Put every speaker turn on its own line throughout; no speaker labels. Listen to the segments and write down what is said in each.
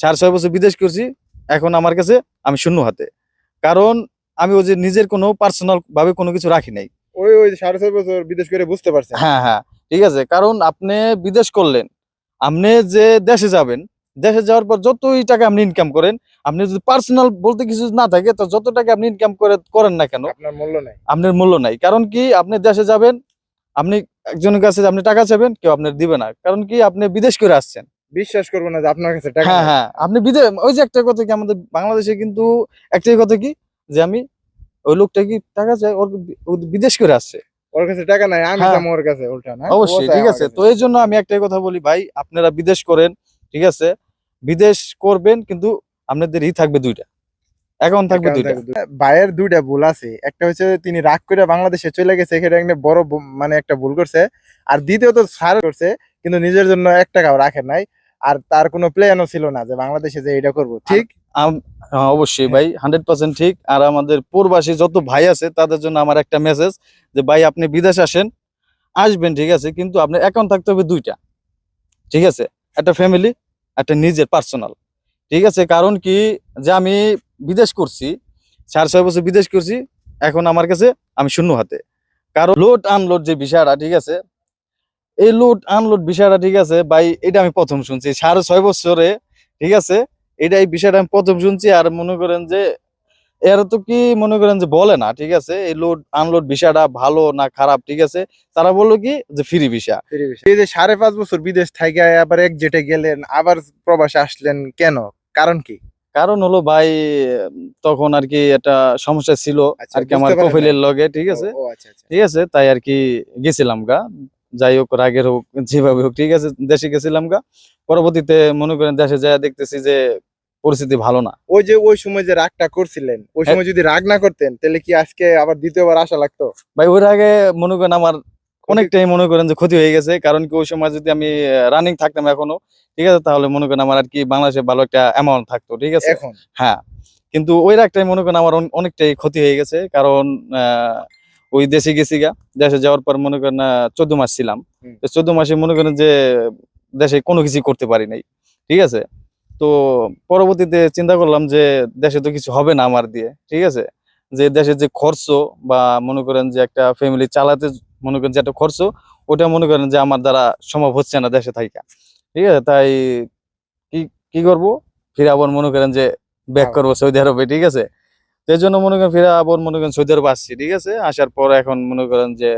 চার ছয় বছর বিদেশ করছি এখন আমার কাছে আমি শূন্য হাতে। কারণ আমি ওই যে নিজের কোনো পার্সোনাল ভাবে কোনো কিছু রাখি নাই।
ওই ওই সাড়ে ছয় বছর বিদেশ করে বুঝতে পারছেন।
হ্যাঁ হ্যাঁ ঠিক আছে। কারণ আপনি বিদেশ করলেন আপনি যে দেশে যাবেন দেশে যাওয়ার পর যতই টাকা আপনি ইনকাম করেন আপনি যদি পার্সোনাল বলতে কিছু না থাকে তো যত টাকা আপনি ইনকাম করে করেন না কেন
আপনার মূল্য নাই।
আপনার মূল্য নাই। কারণ কি আপনি দেশে যাবেন আপনি একজনের কাছে আপনি টাকা চাইবেন কেউ আপনার দিবে না। কারণ কি আপনি বিদেশ করে আসছেন।
বিশ্বাস করব না যে আপনার কাছে টাকা
হ্যাঁ হ্যাঁ। আপনি বিদেশ ওই যে একটা কথা কি আমাদের বাংলাদেশে কিন্তু একটাই কথা কি যে আমি ওই লোকটা কি টাকা চাই ওর বিদেশ করে আসছে।
ওর কাছে টাকা নাই আমি
হ্যাঁ।
যাব ওর কাছে উল্টা না?
অবশ্যই ঠিক আছে। তো এই জন্য আমি একটাই কথা বলি ভাই আপনারা বিদেশ করেন ঠিক আছে? বিদেশ করবেন কিন্তু আপনাদের ই থাকবে দুইটা। অ্যাকাউন্ট থাকবে দুইটা।
ভাইয়ের দুইটা ভুল আছে। একটা হচ্ছে তিনি রাগ করে বাংলাদেশে চলে গেছে এখানে একটা বড় মানে একটা ভুল করছে। আর দ্বিতীয়ত সার করছে কিন্তু নিজের জন্য এক টাকাও রাখেন নাই। আর তার কোনো প্ল্যানও ছিল না যে বাংলাদেশে যে এটা করব। ঠিক?
আম- হ্যাঁ, অবশ্যই ভাই হান্ড্রেড পার্সেন্ট ঠিক। আর আমাদের প্রবাসী যত ভাই আছে তাদের জন্য আমার একটা মেসেজ যে ভাই আপনি বিদেশ আসেন আসবেন ঠিক আছে? কিন্তু আপনার অ্যাকাউন্ট থাকতে হবে দুইটা। ঠিক আছে? একটা ফ্যামিলি একটা নিজের পার্সোনাল ঠিক আছে? কারণ কি যে আমি বিদেশ করছি চার ছয় বছর বিদেশ করছি এখন আমার কাছে আমি শূন্য হাতে। কারণ লোড আনলোড যে বিষয়টা ঠিক আছে? এই লোড আনলোড বিষয়টা ঠিক আছে? ভাই এটা আমি প্রথম শুনছি। সাড়ে ছয় বছরে ঠিক আছে? এটা এই বিষয়টা আমি প্রথম শুনছি আর মনে করেন যে এরা তো কি মনে করেন যে বলে না ঠিক আছে? এই লোড আনলোড বিষয়টা ভালো না খারাপ ঠিক আছে? তারা বলল কি? যে ফ্রি ভিসা
এই যে সাড়ে পাঁচ বছর বিদেশ থেকে আবার এক জেটে গেলেন আবার প্রবাসে আসলেন কেন? কারণ কি?
কারণ হলো ভাই তখন আর কি একটা সমস্যা ছিল
আচ্ছা,
আর কি আমার কফিলের লগে ঠিক আছে?
আচ্ছা আচ্ছা।
ঠিক আছে? তাই আর কি গেছিলাম গা। যাই হোক রাগের হোক যেভাবে হোক ঠিক আছে দেশে গেছিলাম গা। পরবর্তীতে মনে করেন দেশে যায় দেখতেছি যে পরিস্থিতি ভালো না।
ওই যে ওই সময় যে রাগটা করছিলেন ওই সময় যদি রাগ না করতেন তাহলে কি আজকে আবার দ্বিতীয়বার আসা লাগতো?
ভাই ওর আগে মনে করেন আমার অনেকটাই মনে করেন যে ক্ষতি হয়ে গেছে কারণ কি ওই সময় যদি আমি রানিং থাকতাম এখনও ঠিক আছে তাহলে মনে করেন আমার আর কি বাংলাদেশে ভালো একটা অ্যামাউন্ট থাকতো ঠিক আছে?
এখন?
হ্যাঁ কিন্তু ওই রাগটাই মনে করেন আমার অনেকটাই ক্ষতি হয়ে গেছে কারণ আহ, ওই দেশে গেছি গা দেশে যাওয়ার পর মনে করেন চোদ্দ মাস ছিলাম। চোদ্দ মাসে মনে করেন যে দেশে কোনো কিছু করতে পারি নাই। ঠিক আছে? তো পরবর্তীতে চিন্তা করলাম যে দেশে তো কিছু হবে না আমার দিয়ে। ঠিক আছে? যে দেশের যে খরচ বা মনে করেন যে একটা ফ্যামিলি চালাতে মনে করেন যে একটা খরচ ওটা মনে করেন যে আমার দ্বারা সম্ভব হচ্ছে না দেশে থাইকা। ঠিক আছে? তাই কি কি করব? ফিরে আবার মনে করেন যে ব্যাক। করব সৌদি আরবে। ঠিক আছে? এই জন্য মনে করেন ফিরে আবার মনে করেন সৌদি আরবে আসছি ঠিক আছে? আসার পর এখন মনে করেন যে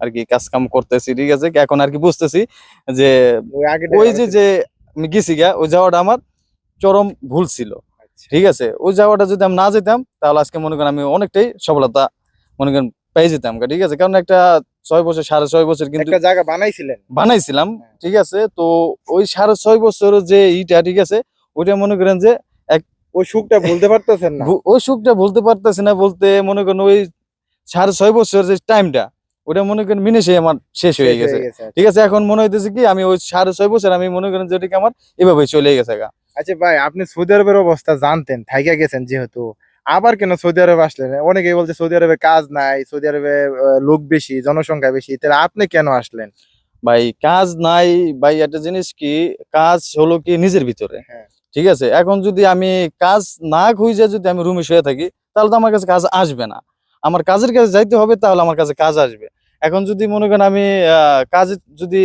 আর কি কাজ কাম করতেছি ঠিক আছে? এখন আর কি বুঝতেছি যে
ওই আগে
ওই যে যে আমি গেছি গা ওই যাওয়াটা আমার চরম ভুল ছিল ঠিক আছে? ওই যাওয়াটা যদি আমি না যেতাম তাহলে আজকে মনে করেন আমি অনেকটাই সফলতা মনে করেন পেয়ে যেতাম গা, ঠিক আছে? কারণ একটা ছয় বছর সাড়ে ছয় বছর কিন্তু
জায়গা বানাইছিলেন।
বানাইছিলাম
হ্যাঁ।
ঠিক আছে? তো ওই সাড়ে ছয় বছর যে ইটা ঠিক আছে? ওইটা মনে করেন যে
ওই সুখটা ভুলতে পারতেছেন না।
ওই সুখটা বলতে পারতেছি না বলতে মনে করেন ওই সাড়ে ছয় বছর যে টাইমটা ওটা মনে করেন মিনিশে আমার শেষ হয়ে গেছে।
গেছে।
ঠিক আছে এখন মনে হইতেছে কি আমি ওই সাড়ে ছয় বছর আমি মনে করেন যেটাকে আমার এভাবে চলে গেছে গা।
আচ্ছা ভাই আপনি সৌদি আরবের অবস্থা জানতেন থাইকা গেছেন যেহেতু। আবার কেন সৌদি আরবে আসলেন? অনেকেই বলছে সৌদি আরবে কাজ নাই সৌদি আরবে লোক বেশি জনসংখ্যা বেশি তাহলে আপনি কেন আসলেন?
ভাই কাজ নাই ভাই একটা জিনিস কি কাজ হলো কি নিজের ভিতরে।
হ্যাঁ।
ঠিক আছে? এখন যদি আমি কাজ না খুঁজে যদি আমি রুমে শুয়ে থাকি তাহলে তো আমার কাছে কাজ আসবে না। আমার কাজের কাছে যাইতে হবে তাহলে আমার কাছে কাজ আসবে। এখন যদি মনে করেন আমি কাজ যদি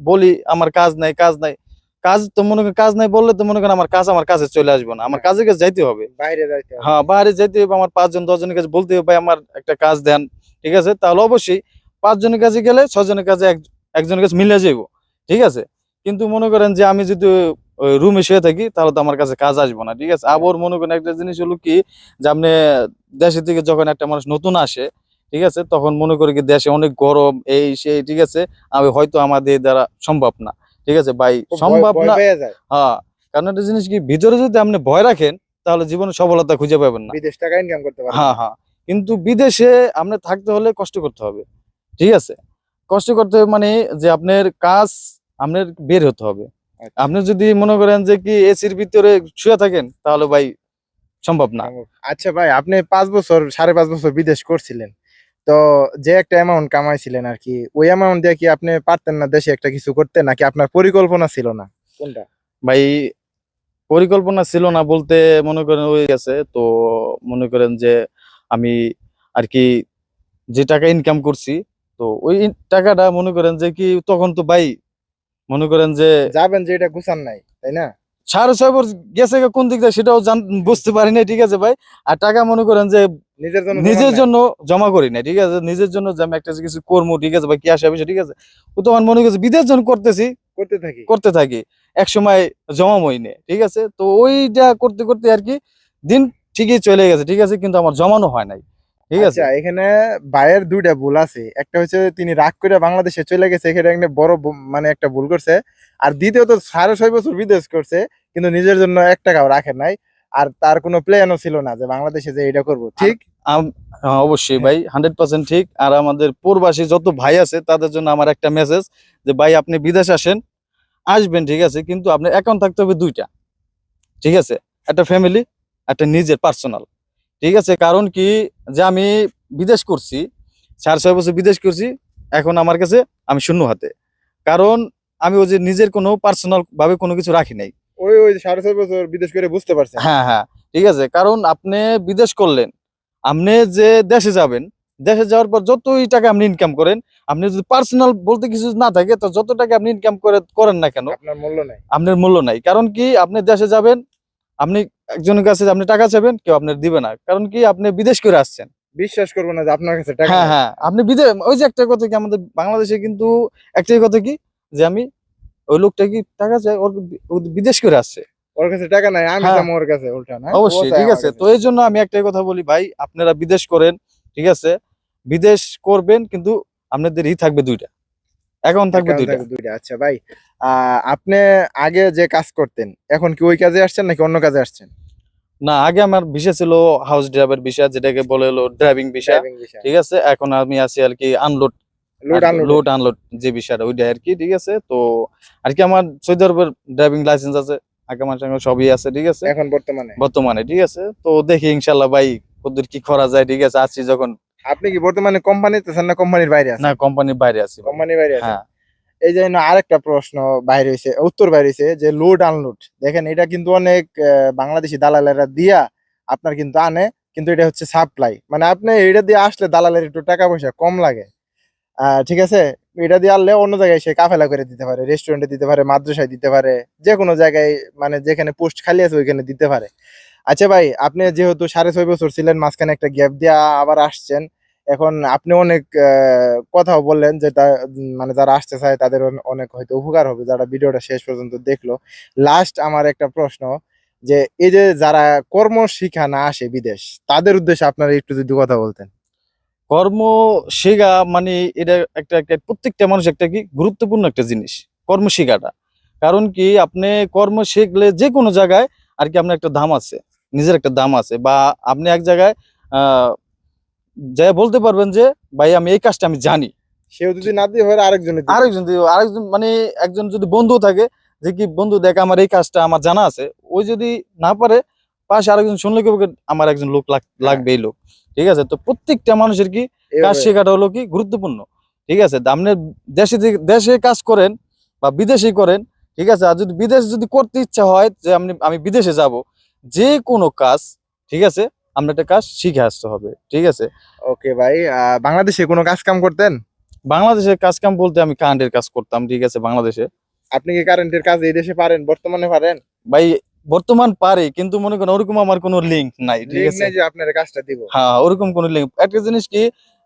বলি আমার কাজ নাই কাজ নাই কাজ তো মনে করেন কাজ নাই বললে তো মনে করেন আমার কাজ আমার কাছে চলে আসবে না। আমার
হ্যাঁ।
কাজের কাছে যাইতে হবে।
বাইরে যাইতে
হ্যাঁ বাইরে যাইতে হবে আমার পাঁচজন দশজনের কাছে বলতে হবে ভাই আমার একটা কাজ দেন। ঠিক আছে? তাহলে অবশ্যই পাঁচজনের কাছে গেলে ছজনের কাছে এক একজনের কাছে মিলে যাইব। ঠিক আছে? কিন্তু মনে করেন যে আমি যদি রুমে শুয়ে থাকি তাহলে তো আমার কাছে কাজ আসব না ঠিক আছে? আবার মনে করেন একটা জিনিস হলো কি যে আপনি দেশের থেকে যখন একটা মানুষ নতুন আসে ঠিক আছে তখন মনে করি কি দেশে অনেক গরম এই সেই ঠিক আছে আমি হয়তো আমাদের দ্বারা সম্ভব না ঠিক আছে? ভাই সম্ভব না। হ্যাঁ কারণ একটা জিনিস কি ভিতরে যদি আপনি ভয় রাখেন তাহলে জীবনে সফলতা খুঁজে পাবেন না।
বিদেশ টাকা ইনকাম করতে পারে
হ্যাঁ হ্যাঁ কিন্তু বিদেশে আপনার থাকতে হলে কষ্ট করতে হবে ঠিক আছে? কষ্ট করতে হবে মানে যে আপনার কাজ আপনার বের হতে হবে। আপনি যদি মনে করেন যে কি এসির ভিতরে শুয়ে থাকেন তাহলে ভাই সম্ভব না।
আচ্ছা ভাই আপনি পাঁচ বছর সাড়ে পাঁচ বছর বিদেশ করছিলেন। তো যে একটা অ্যামাউন্ট কামাইছিলেন আর কি ওই অ্যামাউন্ট দিয়ে কি আপনি পারতেন না দেশে একটা কিছু করতে নাকি আপনার পরিকল্পনা ছিল না? কোনটা?
ভাই পরিকল্পনা ছিল না বলতে মনে করেন হয়ে গেছে। তো মনে করেন যে আমি আর কি যে টাকা ইনকাম করছি তো ওই টাকাটা মনে করেন যে কি তখন তো ভাই মনে করেন যে
যাবেন যে এটা গুছান নাই তাই না?
সাড়ে ছয় বছর গেছে কোন দিক দিয়ে সেটাও বুঝতে পারি না ঠিক আছে ভাই। আর টাকা মনে করেন যে
নিজের জন্য
নিজের জন্য জমা করি না ঠিক আছে? নিজের জন্য যে আমি একটা কিছু কর্ম ঠিক আছে ভাই কি আসে ঠিক আছে? ও মনে করছে বিদেশ জন করতেছি
করতে থাকি।
করতে থাকি এক সময় জমা মইনে ঠিক আছে? তো ওইটা করতে করতে আর কি দিন ঠিকই চলে গেছে ঠিক আছে? কিন্তু আমার জমানো হয় নাই। ঠিক আছে?
আচ্ছা এখানে ভাইয়ের দুইটা ভুল আছে। একটা হচ্ছে তিনি রাগ করে বাংলাদেশে চলে গেছে এখানে একটা বড় মানে একটা ভুল করছে। আর দ্বিতীয়ত সাড়ে ছয় বছর বিদেশ করছে কিন্তু নিজের জন্য এক টাকাও রাখে নাই। আর তার কোনো প্ল্যানও ছিল না যে বাংলাদেশে যে এটা করব। ঠিক?
হ্যাঁ, অবশ্যই ভাই হান্ড্রেড পার্সেন্ট ঠিক। আর আমাদের পূর্বাসী যত ভাই আছে তাদের জন্য আমার একটা মেসেজ যে ভাই আপনি বিদেশ আসেন আসবেন ঠিক আছে? কিন্তু আপনার অ্যাকাউন্ট থাকতে হবে দুইটা। ঠিক আছে? একটা ফ্যামিলি একটা নিজের পার্সোনাল ঠিক আছে কারণ কি যে আমি বিদেশ করছি চার ছয় বছর বিদেশ করছি এখন আমার কাছে আমি শূন্য হাতে। কারণ আমি ওই যে নিজের কোনো পার্সোনাল ভাবে কোনো কিছু রাখি নাই।
ওই ওই সাড়ে ছয় বছর বিদেশ করে বুঝতে পারছেন।
হ্যাঁ হ্যাঁ ঠিক আছে কারণ আপনি বিদেশ করলেন আপনি যে দেশে যাবেন দেশে যাওয়ার পর যতই টাকা আপনি ইনকাম করেন আপনি যদি পার্সোনাল বলতে কিছু না থাকে তো যত টাকা আপনি ইনকাম করে করেন না কেন
আপনার মূল্য নাই।
আপনার মূল্য নাই। কারণ কি আপনি দেশে যাবেন আপনি একজনের কাছে আপনি টাকা চাবেন কেউ আপনার দিবে না। কারণ কি? আপনি বিদেশ করে আসছেন।
বিশ্বাস করব না যে আপনার কাছে টাকা
হ্যাঁ হ্যাঁ। আপনি বিদেশ ওই যে একটা কথা কি আমাদের বাংলাদেশে কিন্তু একটাই কথা কি? যে আমি ওই লোকটা কি টাকা চাই? ওর বিদেশ করে আসছে।
ওর কাছে টাকা নাই আমি
হ্যাঁ।
যাব ওর কাছে উল্টা না?
অবশ্যই ঠিক আছে। তো এই জন্য আমি একটাই কথা বলি ভাই আপনারা বিদেশ করেন ঠিক আছে? বিদেশ করবেন কিন্তু আপনাদের ই থাকবে দুইটা। অ্যাকাউন্ট থাকবে দুইটা।
দুইটা আচ্ছা ভাই আপনি আগে যে কাজ করতেন এখন কি ওই কাজে আসছেন নাকি অন্য কাজে আসছেন?
না আগে আমার বিষয় ছিল হাউস ড্রাইভার বিষয় যেটাকে বলে হলো ড্রাইভিং বিষয়। ঠিক আছে এখন আমি আছি আর কি আনলোড লোড আনলোড যে বিষয়টা ওইটা আর কি ঠিক আছে? তো আর কি আমার সৌদি আরবের ড্রাইভিং লাইসেন্স আছে আগামা টাঙ্গা সবই আছে ঠিক আছে?
এখন বর্তমানে।
বর্তমানে ঠিক আছে? তো দেখি ইনশাল্লাহ ভাই কতদূর কি করা যায় ঠিক আছে? আছি যখন
আপনি কি বর্তমানে কোম্পানিতে আছেন না কোম্পানির বাইরে আছেন?
না কোম্পানির বাইরে আছি।
কোম্পানির বাইরে আছেন?
হ্যাঁ।
এই যে না আরেকটা প্রশ্ন বাইরে হয়েছে উত্তর বাইরে হয়েছে যে লোড আনলোড দেখেন এটা কিন্তু অনেক বাংলাদেশি দালালেরা দিয়া আপনার কিন্তু আনে কিন্তু এটা হচ্ছে সাপ্লাই মানে আপনি এটা দিয়ে আসলে দালালের একটু টাকা পয়সা কম লাগে। আহ, ঠিক আছে? এটা দিয়ে আনলে অন্য জায়গায় সে কাফেলা করে দিতে পারে রেস্টুরেন্টে দিতে পারে মাদ্রাসায় দিতে পারে যে কোনো জায়গায় মানে যেখানে পোস্ট খালি আছে ওইখানে দিতে পারে। আচ্ছা ভাই আপনি যেহেতু সাড়ে ছয় বছর ছিলেন মাঝখানে একটা গ্যাপ দিয়া আবার আসছেন এখন আপনি অনেক কথাও বললেন যেটা মানে যারা আসতে চায় তাদের অনেক হয়তো উপকার হবে যারা ভিডিওটা শেষ পর্যন্ত দেখল। লাস্ট আমার একটা প্রশ্ন যে এই যে যারা কর্ম শিখা না আসে বিদেশ, তাদের উদ্দেশ্যে আপনারা একটু যদি কথা বলতেন।
কর্ম শেখা মানে এটা একটা একটা প্রত্যেকটা মানুষ একটা কি গুরুত্বপূর্ণ একটা জিনিস কর্ম শেখাটা কারণ কি আপনি কর্ম শিখলে যে কোনো জায়গায় আর কি আপনার একটা দাম আছে, নিজের একটা দাম আছে বা আপনি এক জায়গায় যা বলতে পারবেন যে ভাই আমি এই কাজটা আমি জানি।
সেও যদি না দিয়ে হয়।
আরেকজন যদি আরেকজন মানে একজন যদি বন্ধু থাকে যে কি বন্ধু দেখ আমার এই কাজটা আমার জানা আছে। ওই যদি না পারে পাশে আরেকজন শুনলে কি আমার একজন লোক লাগ- লাগবে এই লোক। ঠিক আছে? তো প্রত্যেকটা মানুষের কি কাজ শেখাটা হলো কি গুরুত্বপূর্ণ। ঠিক আছে? আপনি দেশে দেশে কাজ করেন বা বিদেশে করেন ঠিক আছে? আর যদি বিদেশে যদি করতে ইচ্ছা হয় যে আমি আমি বিদেশে যাব। যে কোনো কাজ ঠিক আছে? আমরা একটা কাজ শিখে আসতে হবে ঠিক আছে?
ওকে ভাই বাংলাদেশে কোনো কাজ কাম করতেন?
বাংলাদেশে কাজ কাম বলতে আমি কারেন্টের কাজ করতাম ঠিক আছে বাংলাদেশে।
আপনি কি কারেন্টের কাজ এই দেশে পারেন বর্তমানে পারেন?
ভাই বর্তমান পারে কিন্তু মনে করেন ওরকম আমার কোনো লিঙ্ক নাই ঠিক আছে?
যে আপনার কাজটা দিব।
হ্যাঁ ওরকম কোনো লিঙ্ক একটা জিনিস কি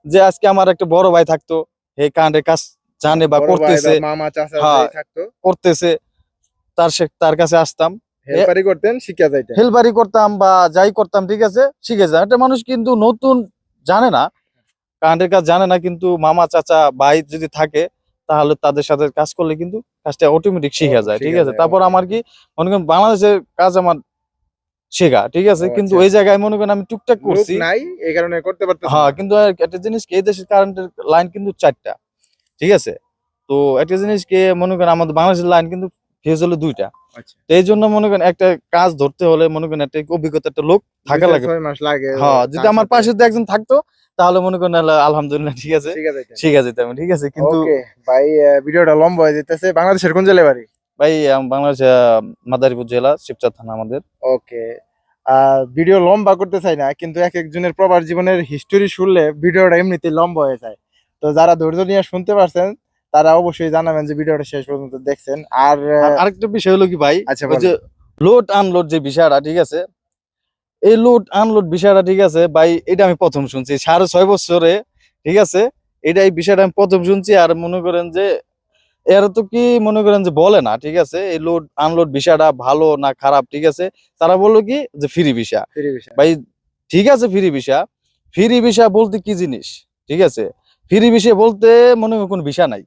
যে আজকে আমার একটা বড় ভাই থাকতো এই কারেন্টের কাজ জানে বা করতেছে
মামা চাচা
হ্যাঁ।
থাকতো।
করতেছে তার সে তার কাছে আসতাম।
হেল্পারি করতেন শিক্ষা যাইতেন।
হেলবারি করতাম বা যাই করতাম ঠিক আছে? শিখে যায়। একটা মানুষ কিন্তু নতুন জানে না কারেন্টের কাজ জানে না কিন্তু মামা চাচা ভাই যদি থাকে তাহলে তাদের সাথে কাজ করলে কিন্তু কাজটা অটোমেটিক শিখে যায় ঠিক আছে? তারপর আমার কি মনে করেন বাংলাদেশের কাজ আমার শেখা ঠিক আছে? কিন্তু
আচ্ছা।
ওই জায়গায় মনে করেন আমি টুকটাক করছি।
নাই এই কারণে করতে পারতেছেন
হ্যাঁ কিন্তু একটা জিনিস কি এই দেশের কারেন্টের লাইন কিন্তু চারটা ঠিক আছে? তো একটা জিনিস কি মনে করেন আমাদের বাংলাদেশের লাইন কিন্তু ফেজ হলো দুইটা।
আচ্ছা।
এই জন্য মনে করেন একটা কাজ ধরতে হলে মনে করেন একটা অভিজ্ঞতা একটা লোক থাকা লাগে। হ্যাঁ যদি আমার পাশে একজন থাকতো তাহলে মনে করেন আলহামদুলিল্লাহ ঠিক আছে।
যাইতেন
শিখে যেতাম ঠিক আছে কিন্তু
ভাই ভিডিওটা লম্বা হয়ে যেতেছে। বাংলাদেশের কোন জেলায় বাড়ি?
ভাই আম- বাংলাদেশ মাদারীপুর জেলা শিবচর থানা আমাদের।
ওকে ভিডিও লম্বা করতে চাই না কিন্তু এক একজনের প্রবার জীবনের হিস্টোরি শুনলে ভিডিওটা এমনিতে লম্বা হয়ে যায়। তো যারা ধৈর্য নিয়ে শুনতে পারছেন তারা অবশ্যই জানাবেন যে ভিডিওটা শেষ পর্যন্ত দেখছেন। আর
আর আরেকটা বিষয় হলো কি ভাই?
আচ্ছা,
যে লোড আনলোড যে বিষয়টা ঠিক আছে? এই লোড আনলোড বিষয়টা ঠিক আছে? ভাই এটা আমি প্রথম শুনছি। সাড়ে ছয় বছরে ঠিক আছে? এটা এই বিষয়টা আমি প্রথম শুনছি। আর মনে করেন যে এর তো কি মনে করেন যে বলে না ঠিক আছে? এই লোড আনলোড বিষয়টা ভালো না খারাপ ঠিক আছে? তারা বলল কি? যে ফ্রি ভিসা। ভাই ঠিক আছে ফ্রি ভিসা ফ্রি ভিসা বলতে কি জিনিস? ঠিক আছে? ফ্রি ভিসা বলতে মনে হয় কোনো ভিসা নাই।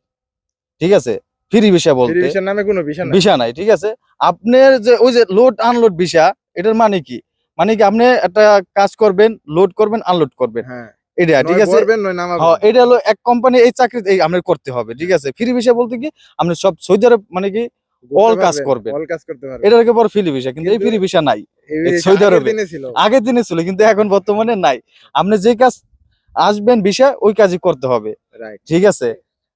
ঠিক আছে? ফ্রি ভিসা বলতে।
নামে কোনো বিষয় না
ভিসা নাই ঠিক আছে? আপনার যে ওই যে লোড আনলোড ভিসা এটার মানে কি? মানে কি আপনি একটা কাজ করবেন লোড করবেন আনলোড করবেন।
হ্যাঁ।
এটা ঠিক আছে। হ্যাঁ এটা হলো এক কোম্পানি এই চাকরি এই করতে হবে ঠিক আছে? ফ্রি ভিসা বলতে কি আপনি সব সৌদি আরব মানে কি কাজ
করতে।
এটার পর ফ্রি ভিসা কিন্তু এই ফ্রি ভিসা নাই।
বিষয়
সৌদি আরবে।
দিনে ছিল।
দিনে ছিল কিন্তু এখন বর্তমানে নাই। আপনি যে কাজ আসবেন ভিসা ওই কাজই করতে হবে। ঠিক আছে?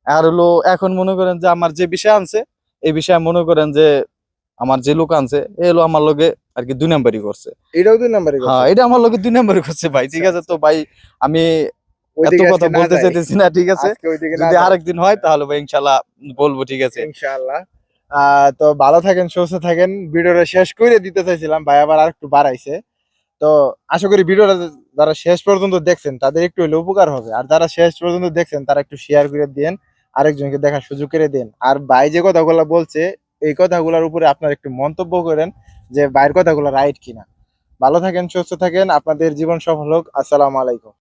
আর হলো এখন মনে করেন যে আমার যে বিষয় আনছে এই বিষয়ে মনে করেন যে আমার যে লোক আনছে এ হলো আমার লগে আর কি দুই নাম্বারই করছে।
এটাও দুই নাম্বারে
হ্যাঁ এটা আমার লগে দুই নাম্বারই করছে ভাই ঠিক আছে তো ভাই আমি এত কথা বলতে চাইতেছি না ঠিক আছে? যদি আরেকদিন হয় তাহলে ভাই ইনশাল্লাহ বলব ঠিক আছে?
ইনশাআল্লাহ। আহ, তো ভালো থাকেন সুস্থ থাকেন। ভিডিওটা শেষ করে দিতে চাইছিলাম ভাই আবার আরেকটু বাড়াইছে। তো আশা করি ভিডিওটা যারা শেষ পর্যন্ত দেখছেন তাদের একটু হলে উপকার হবে। আর যারা শেষ পর্যন্ত দেখছেন তারা একটু শেয়ার করে দেন আরেকজনকে দেখার সুযোগ করে দেন। আর ভাই যে কথাগুলো বলছে, এই কথাগুলোর উপরে আপনার একটু মন্তব্য করেন যে ভাইয়ের কথাগুলো রাইট কিনা। ভালো থাকেন, সুস্থ থাকেন, আপনাদের জীবন সফল হোক। আসসালামু আলাইকুম।